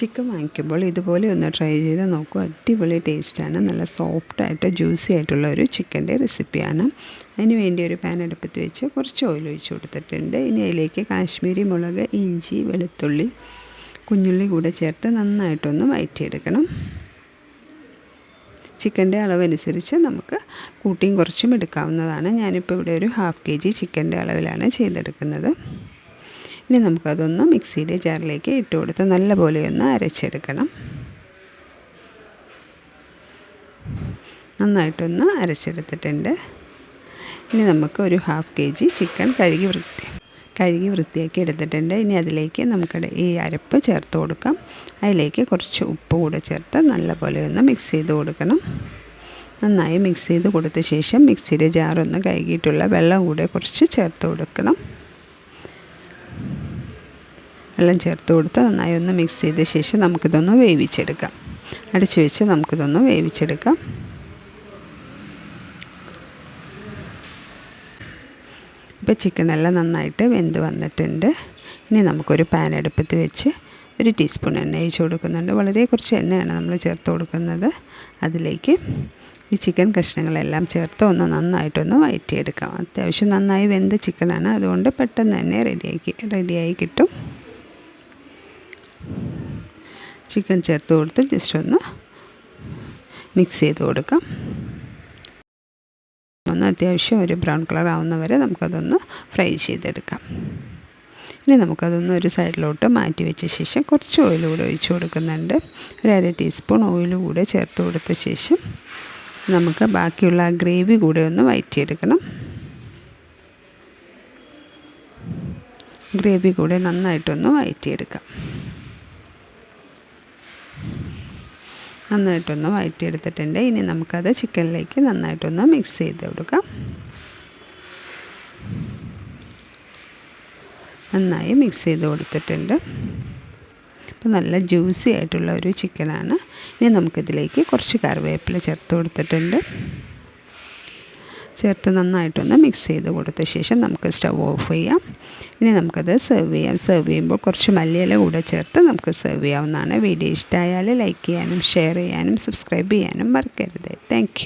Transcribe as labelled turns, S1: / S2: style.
S1: Chicken വാങ്ങിക്കുമ്പോൾ ഇതുപോലെ ഒന്ന് ട്രൈ ചെയ്ത് നോക്കൂ. അടിപൊളി ടേസ്റ്റാണ്. നല്ല സോഫ്റ്റായിട്ട് ജ്യൂസി ആയിട്ടുള്ള ഒരു ചിക്കന്റെ റെസിപ്പിയാണ്. അതിന് വേണ്ടി ഒരു പാൻ അടുപ്പത്ത് വെച്ച് കുറച്ച് ഓയിൽ ഒഴിച്ച് കൊടുത്തിട്ടുണ്ട്. ഇനി അതിലേക്ക് കാശ്മീരി മുളക് ഇഞ്ചി വെളുത്തുള്ളി കുഞ്ഞുള്ളി കൂടെ ചേർത്ത് നന്നായിട്ടൊന്ന് വഴറ്റിയെടുക്കണം ചിക്കന്റെ അളവനുസരിച്ച് നമുക്ക് കൂട്ടിയും കുറച്ചും എടുക്കാവുന്നതാണ്. ഞാനിപ്പോൾ ഇവിടെ ഒരു ഹാഫ് കെ ജി ചിക്കന്റെ അളവിലാണ് ചെയ്തെടുക്കുന്നത്. ഇനി നമുക്കതൊന്ന് മിക്സിയുടെ ജാറിലേക്ക് ഇട്ട് കൊടുത്ത് നല്ലപോലെ ഒന്ന് അരച്ചെടുക്കണം. നന്നായിട്ടൊന്ന് അരച്ചെടുത്തിട്ടുണ്ട്. ഇനി നമുക്ക് ഒരു ഹാഫ് കെ ജി ചിക്കൻ കഴുകി വൃത്തി കഴുകി വൃത്തിയാക്കി എടുത്തിട്ടുണ്ട്. ഇനി അതിലേക്ക് നമുക്ക് ഈ അരപ്പ് ചേർത്ത് കൊടുക്കാം. അതിലേക്ക് കുറച്ച് ഉപ്പ് കൂടെ ചേർത്ത് നല്ലപോലെ ഒന്ന് മിക്സ് ചെയ്ത് കൊടുക്കണം. നന്നായി മിക്സ് ചെയ്ത് കൊടുത്ത ശേഷം മിക്സിയുടെ ജാറൊന്ന് കഴുകിയിട്ടുള്ള വെള്ളം കൂടെ കുറച്ച് ചേർത്ത് കൊടുക്കണം. വെള്ളം ചേർത്ത് കൊടുത്ത് നന്നായി ഒന്ന് മിക്സ് ചെയ്ത ശേഷം നമുക്കിതൊന്ന് വേവിച്ചെടുക്കാം. അടിച്ചു വെച്ച് നമുക്കിതൊന്ന് വേവിച്ചെടുക്കാം. ഇപ്പോൾ ചിക്കനെല്ലാം നന്നായിട്ട് വെന്ത് വന്നിട്ടുണ്ട്. ഇനി നമുക്കൊരു പാൻ അടുപ്പത്ത് വെച്ച് ഒരു ടീസ്പൂൺ എണ്ണ ഒഴിച്ച് കൊടുക്കുന്നുണ്ട്. വളരെ കുറച്ച് എണ്ണയാണ് നമ്മൾ ചേർത്ത് കൊടുക്കുന്നത്. അതിലേക്ക് ഈ ചിക്കൻ കഷ്ണങ്ങളെല്ലാം ചേർത്ത് ഒന്ന് നന്നായിട്ടൊന്ന് വഴറ്റിയെടുക്കാം അത്യാവശ്യം നന്നായി വെന്ത ചിക്കനാണ് അതുകൊണ്ട് പെട്ടെന്ന് തന്നെ റെഡിയാക്കി റെഡിയായി കിട്ടും. ചിക്കൻ ചേർത്ത് കൊടുത്ത് ജസ്റ്റ് ഒന്ന് മിക്സ് ചെയ്ത് കൊടുക്കാം. ഒന്ന് അത്യാവശ്യം ഒരു ബ്രൗൺ കളർ ആവുന്ന വരെ നമുക്കതൊന്ന് ഫ്രൈ ചെയ്തെടുക്കാം. ഇനി നമുക്കതൊന്ന് ഒരു സൈഡിലോട്ട് മാറ്റി വെച്ച ശേഷം കുറച്ച് ഓയിൽ കൂടെ ഒഴിച്ച് കൊടുക്കുന്നുണ്ട്. ഒരു അര ടീസ്പൂൺ ഓയിൽ കൂടെ ചേർത്ത് കൊടുത്ത ശേഷം നമുക്ക് ബാക്കിയുള്ള ആ ഗ്രേവി കൂടെ ഒന്ന് വയറ്റിയെടുക്കണം. ഗ്രേവി കൂടെ നന്നായിട്ടൊന്ന് വയറ്റിയെടുക്കാം. നന്നായിട്ടൊന്ന് വഴറ്റിയെടുത്തിട്ടുണ്ട് ഇനി നമുക്കത് ചിക്കനിലേക്ക് നന്നായിട്ടൊന്ന് മിക്സ് ചെയ്ത് കൊടുക്കാം. നന്നായി മിക്സ് ചെയ്ത് കൊടുത്തിട്ടുണ്ട്. അപ്പോൾ നല്ല ജ്യൂസി ആയിട്ടുള്ള ഒരു ചിക്കനാണ് ഇനി നമുക്കിതിലേക്ക് കുറച്ച് കറിവേപ്പില ചേർത്ത് കൊടുത്തിട്ടുണ്ട്. ചേർത്ത് നന്നായിട്ടൊന്ന് മിക്സ് ചെയ്ത് കൊടുത്ത ശേഷം നമുക്ക് സ്റ്റവ് ഓഫ് ചെയ്യാം. ഇനി നമുക്കത് സെർവ് ചെയ്യാം. സെർവ് ചെയ്യുമ്പോൾ കുറച്ച് മല്ലിയില കൂടെ ചേർത്ത് നമുക്ക് സെർവ് ചെയ്യാവുന്നതാണ്. വീഡിയോ ഇഷ്ടമായാൽ ലൈക്ക് ചെയ്യാനും ഷെയർ ചെയ്യാനും സബ്സ്ക്രൈബ് ചെയ്യാനും മറക്കരുത്. താങ്ക്